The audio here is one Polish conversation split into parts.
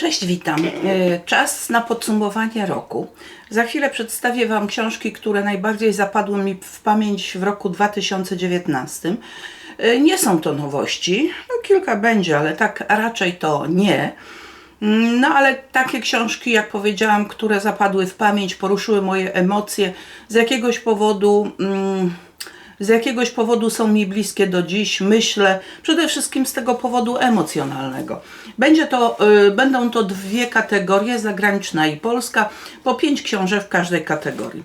Cześć, witam. E, Czas na podsumowanie roku. Za chwilę przedstawię Wam książki, które najbardziej zapadły mi w pamięć w roku 2019. E, Nie są to nowości, no kilka będzie, ale tak raczej to nie. Mm, No ale takie książki, jak powiedziałam, które zapadły w pamięć, poruszyły moje emocje, z jakiegoś powodu. Mm, z jakiegoś powodu są mi bliskie do dziś, myślę, przede wszystkim z tego powodu emocjonalnego. Będzie to, y, będą to dwie kategorie, zagraniczna i polska, po pięć książek w każdej kategorii.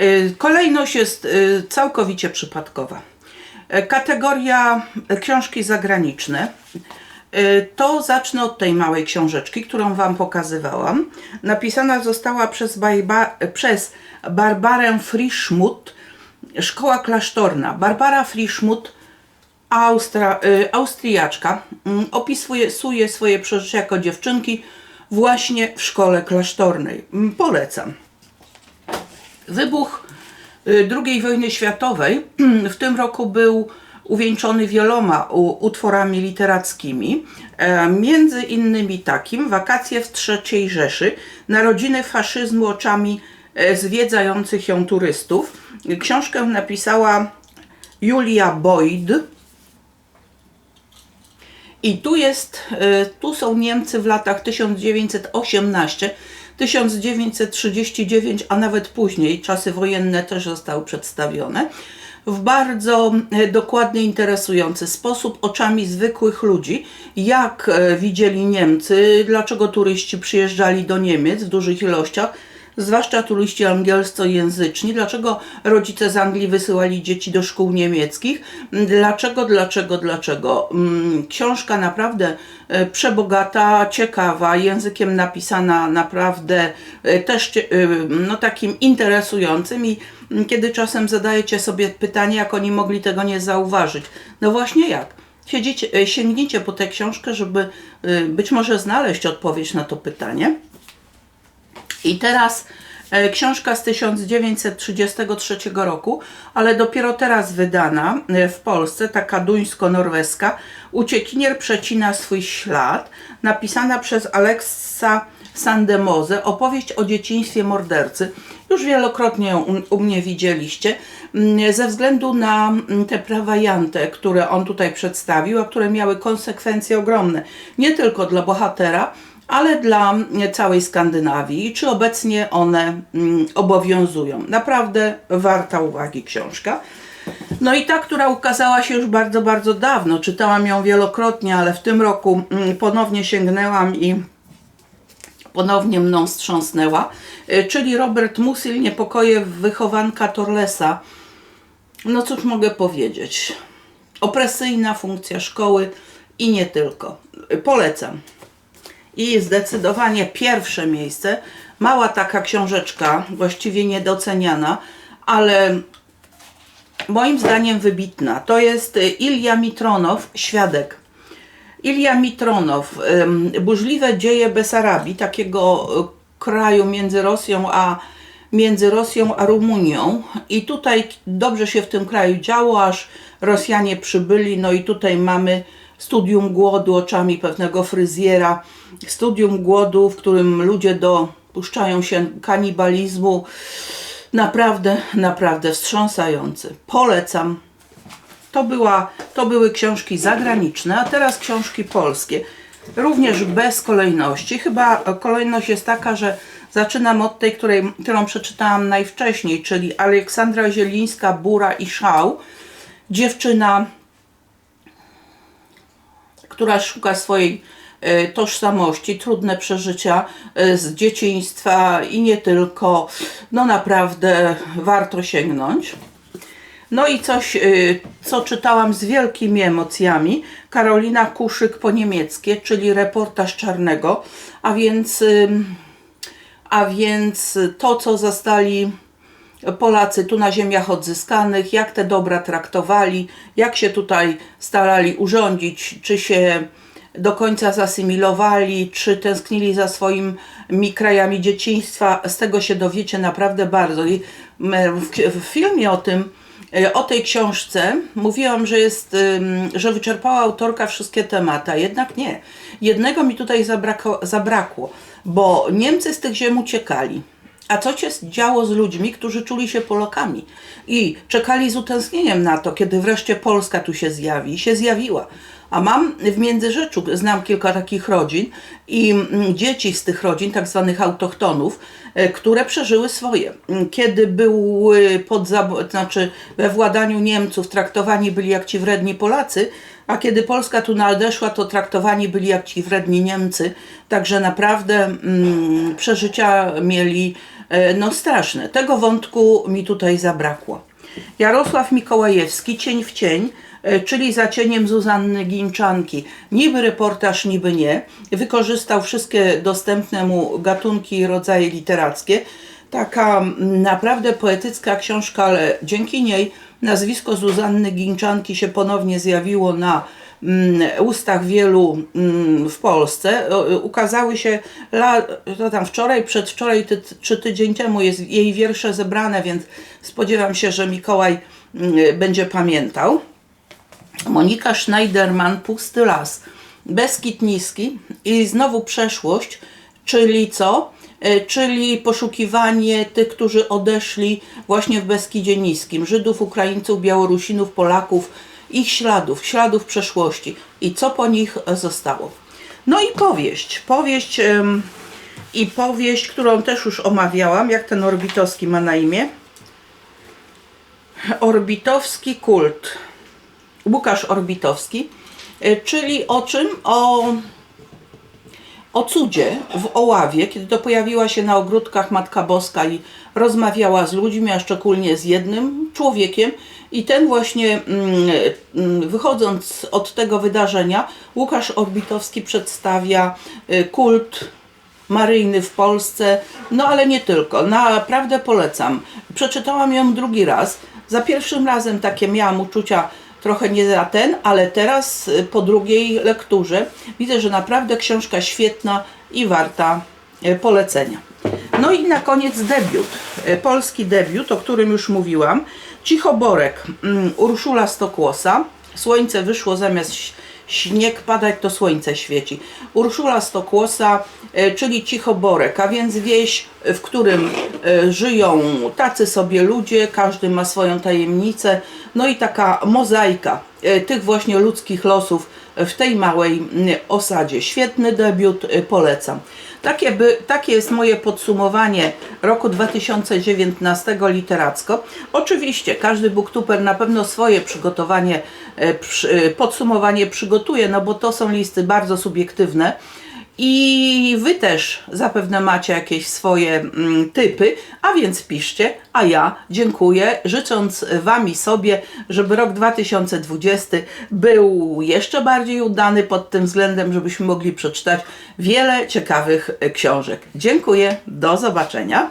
Y, kolejność jest y, całkowicie przypadkowa. Y, kategoria y, książki zagraniczne. Y, To zacznę od tej małej książeczki, którą Wam pokazywałam. Napisana została przez, Bajba, przez Barbarę Frischmuth, Szkoła Klasztorna. Barbara Frischmuth, Austra, y, Austriaczka, mm, opisuje suje swoje przeżycia jako dziewczynki właśnie w szkole klasztornej. Mm, Polecam. Wybuch y, II wojny światowej w tym roku był uwieńczony wieloma utworami literackimi, e, między innymi takim Wakacje w III Rzeszy, Narodziny faszyzmu oczami zwiedzających ją turystów. Książkę napisała Julia Boyd. I tu jest, e, tu są Niemcy w latach 1918, 1939, a nawet później, czasy wojenne też zostały przedstawione, w bardzo e, dokładny, interesujący sposób, oczami zwykłych ludzi, jak e, widzieli Niemcy, dlaczego turyści przyjeżdżali do Niemiec w dużych ilościach, zwłaszcza turyści angielskojęzyczni, dlaczego rodzice z Anglii wysyłali dzieci do szkół niemieckich, dlaczego, dlaczego, dlaczego. Mm, Książka naprawdę e, przebogata, ciekawa, językiem napisana naprawdę e, też e, no, takim interesującym i mm, kiedy czasem zadajecie sobie pytanie, jak oni mogli tego nie zauważyć. No właśnie jak? Siedzicie, sięgnijcie po tę książkę, żeby być może znaleźć odpowiedź na to pytanie. I teraz e, książka z 1933 roku, ale dopiero teraz wydana e, w Polsce, taka duńsko-norweska. Uciekinier przecina swój ślad, napisana przez Aleksa Sandemose, opowieść o dzieciństwie mordercy. Już wielokrotnie ją u, u mnie widzieliście, mm, ze względu na mm, te prawa Jante, które on tutaj przedstawił, a które miały konsekwencje ogromne, nie tylko dla bohatera, ale dla całej Skandynawii. Czy obecnie one mm, obowiązują? Naprawdę warta uwagi książka. No i ta, która ukazała się już bardzo, bardzo dawno. Czytałam ją wielokrotnie, ale w tym roku mm, ponownie sięgnęłam i ponownie mną wstrząsnęła. Y, Czyli Robert Musil, Niepokoje wychowanka Torlesa. No cóż mogę powiedzieć. Opresyjna funkcja szkoły i nie tylko. Y, Polecam i zdecydowanie pierwsze miejsce. Mała taka książeczka, właściwie niedoceniana, ale moim zdaniem wybitna. To jest y, Ilja Mitronow, Świadek. Ilja Mitronow, burzliwe dzieje Besarabii, takiego y, kraju między Rosją a między Rosją a Rumunią i tutaj dobrze się w tym kraju działo, aż Rosjanie przybyli, no i tutaj mamy studium głodu oczami pewnego fryzjera, studium głodu, w którym ludzie dopuszczają się kanibalizmu, naprawdę, naprawdę wstrząsający. Polecam. To, była, to były książki zagraniczne, a teraz książki polskie. Również bez kolejności. Chyba kolejność jest taka, że zaczynam od tej, której, którą przeczytałam najwcześniej, czyli Aleksandra Zielińska, Bura i Szał. Dziewczyna, która szuka swojej e, tożsamości, trudne przeżycia e, z dzieciństwa i nie tylko. No naprawdę warto sięgnąć. No i coś, y, co czytałam z wielkimi emocjami, Karolina Kuszyk po niemieckie, czyli reportaż Czarnego, a więc, a więc to, co zastali Polacy tu na ziemiach odzyskanych, jak te dobra traktowali, jak się tutaj starali urządzić, czy się do końca zasymilowali, czy tęsknili za swoimi krajami dzieciństwa. Z tego się dowiecie naprawdę bardzo. I w, filmie o tym E, O tej książce mówiłam, że jest, że wyczerpała autorka wszystkie tematy, a jednak nie. Jednego mi tutaj zabrako, zabrakło, bo Niemcy z tych ziem uciekali. A co się działo z ludźmi, którzy czuli się Polakami i czekali z utęsknieniem na to, kiedy wreszcie Polska tu się zjawi i się zjawiła. A mam w Międzyrzeczu, znam kilka takich rodzin i mm, dzieci z tych rodzin, tak zwanych autochtonów, e, które przeżyły swoje. Kiedy były pod, znaczy we władaniu Niemców, traktowani byli jak ci wredni Polacy, a kiedy Polska tu nadeszła, to traktowani byli jak ci wredni Niemcy. Także naprawdę mm, przeżycia mieli e, no straszne. Tego wątku mi tutaj zabrakło. Jarosław Mikołajewski, Cień w cień, e, czyli za cieniem Zuzanny Ginczanki. Niby reportaż, niby nie. Wykorzystał wszystkie dostępne mu gatunki i rodzaje literackie. Taka mm, naprawdę poetycka książka, ale dzięki niej nazwisko Zuzanny Ginczanki się ponownie zjawiło na mm, ustach wielu mm, w Polsce. Ukazały się to tam wczoraj, przedwczoraj ty, czy tydzień temu jest jej wiersze zebrane, więc spodziewam się, że Mikołaj mm, będzie pamiętał. Monika Schneiderman, Pusty las, Beskid Niski i znowu przeszłość, czyli co? E, Czyli poszukiwanie tych, którzy odeszli właśnie w Beskidzie Niskim, Żydów, Ukraińców, Białorusinów, Polaków, ich śladów, śladów przeszłości i co po nich zostało. No i powieść, powieść i powieść, którą też już omawiałam, jak ten Orbitowski ma na imię. Orbitowski kult. Łukasz Orbitowski, y, czyli o czym? O, o cudzie w Oławie, kiedy to pojawiła się na ogródkach Matka Boska i rozmawiała z ludźmi, a szczególnie z jednym człowiekiem. I ten właśnie, mm, mm, wychodząc od tego wydarzenia, Łukasz Orbitowski przedstawia y, kult maryjny w Polsce, no ale nie tylko. Naprawdę polecam. Przeczytałam ją drugi raz. Za pierwszym razem takie miałam uczucia trochę nie za ten, ale teraz y, po drugiej lekturze widzę, że naprawdę książka świetna i warta y, polecenia. No i na koniec debiut, y, polski debiut, o którym już mówiłam. Cichoborek mm, Urszula Stokłosa. Słońce wyszło zamiast śnieg padać, to słońce świeci. Urszula Stokłosa, e, czyli Cichoborek, a więc wieś, w którym e, żyją tacy sobie ludzie, każdy ma swoją tajemnicę, no i taka mozaika tych właśnie ludzkich losów w tej małej osadzie. Świetny debiut, e, polecam. Takie, by, takie jest moje podsumowanie roku 2019 literacko. Oczywiście każdy booktuber na pewno swoje przygotowanie, e, przy, e, podsumowanie przygotuje, no bo to są listy bardzo subiektywne. I Wy też zapewne macie jakieś swoje mm, typy, a więc piszcie, a ja dziękuję, życząc Wam i sobie, żeby rok 2020 był jeszcze bardziej udany pod tym względem, żebyśmy mogli przeczytać wiele ciekawych książek. Dziękuję, do zobaczenia.